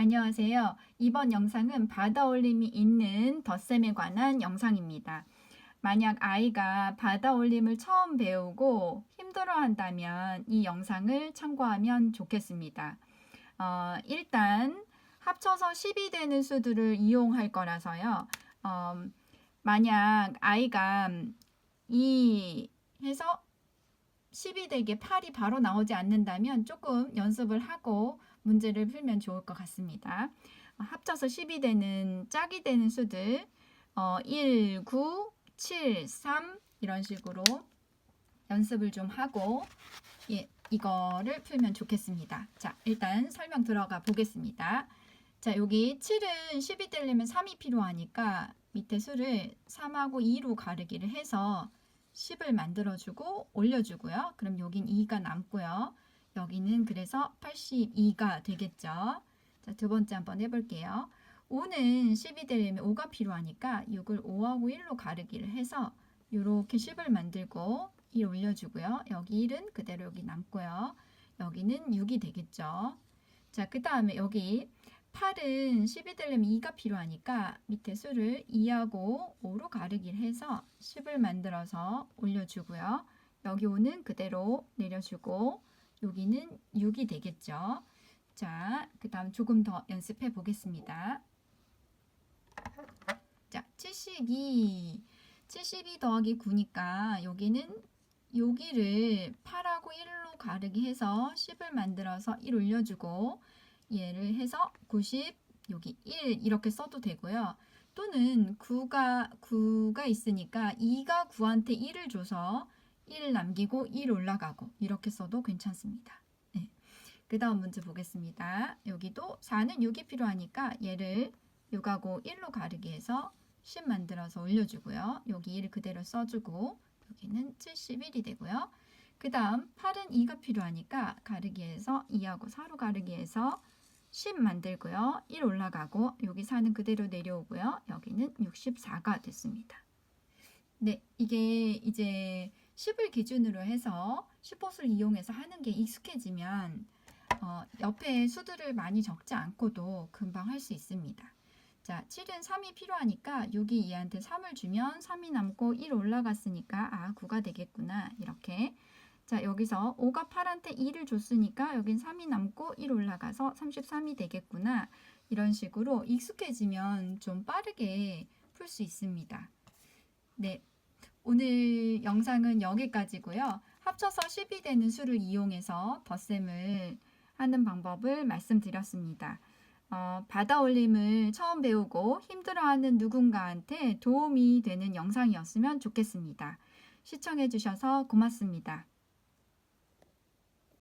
안녕하세요. 이번 영상은 받아올림이 있는 덧셈에 관한 영상입니다. 만약 아이가 받아올림을 처음 배우고 힘들어한다면 이 영상을 참고하면 좋겠습니다. 어, 일단 합쳐서 10이 되는 수들을 이용할 거라서요. 어, 만약 아이가 이 해서 10이 되게 8이 바로 나오지 않는다면 조금 연습을 하고 문제를 풀면 좋을 것 같습니다. 어, 합쳐서 10이 되는 짝이 되는 수들 어, 1, 9, 7, 3 이런 식으로 연습을 좀 하고 예, 이거를 풀면 좋겠습니다. 자, 일단 설명 들어가 보겠습니다. 자, 여기 7은 10이 되려면 3이 필요하니까 밑에 수를 3하고 2로 가르기를 해서 10을 만들어주고 올려주고요. 그럼 여긴 2가 남고요. 여기는 그래서 82가 되겠죠. 자, 두 번째 한번 해볼게요. 5는 10이 되려면 5가 필요하니까 6을 5하고 1로 가르기를 해서 이렇게 10을 만들고 1 올려주고요. 여기 1은 그대로 여기 남고요. 여기는 6이 되겠죠. 자, 그 다음에 여기 8은 10이 되려면 2가 필요하니까 밑에 수를 2하고 5로 가르기를 해서 10을 만들어서 올려주고요. 여기 5는 그대로 내려주고 여기는 6이 되겠죠. 자, 그 다음 조금 더 연습해 보겠습니다. 자, 72. 72 더하기 9니까 여기는 여기를 8하고 1로 가르기 해서 10을 만들어서 1 올려주고 얘를 해서 90 여기 1 이렇게 써도 되고요. 또는 9가 9가 있으니까 2가 9한테 1을 줘서 1 남기고 1 올라가고 이렇게 써도 괜찮습니다. 네. 그 다음 문제 보겠습니다. 여기도 4는 6이 필요하니까 얘를 6하고 1로 가르기 해서 10 만들어서 올려주고요. 여기 1 그대로 써주고 여기는 71이 되고요. 그 다음 8은 2가 필요하니까 가르기 해서 2하고 4로 가르기 해서 10 만들고요. 1 올라가고 여기 4는 그대로 내려오고요. 여기는 64가 됐습니다. 네, 이게 이제 10을 기준으로 해서 10호수를 이용해서 하는 게 익숙해지면 어, 옆에 수들을 많이 적지 않고도 금방 할 수 있습니다. 자, 7은 3이 필요하니까 6이 얘한테 3을 주면 3이 남고 1 올라갔으니까 아, 9가 되겠구나. 이렇게. 자, 여기서 5가 8한테 2를 줬으니까 여긴 3이 남고 1 올라가서 33이 되겠구나. 이런 식으로 익숙해지면 좀 빠르게 풀 수 있습니다. 네. 오늘 영상은 여기까지고요. 합쳐서 10이 되는 수를 이용해서 덧셈을 하는 방법을 말씀드렸습니다. 어, 받아올림을 처음 배우고 힘들어하는 누군가한테 도움이 되는 영상이었으면 좋겠습니다. 시청해주셔서 고맙습니다.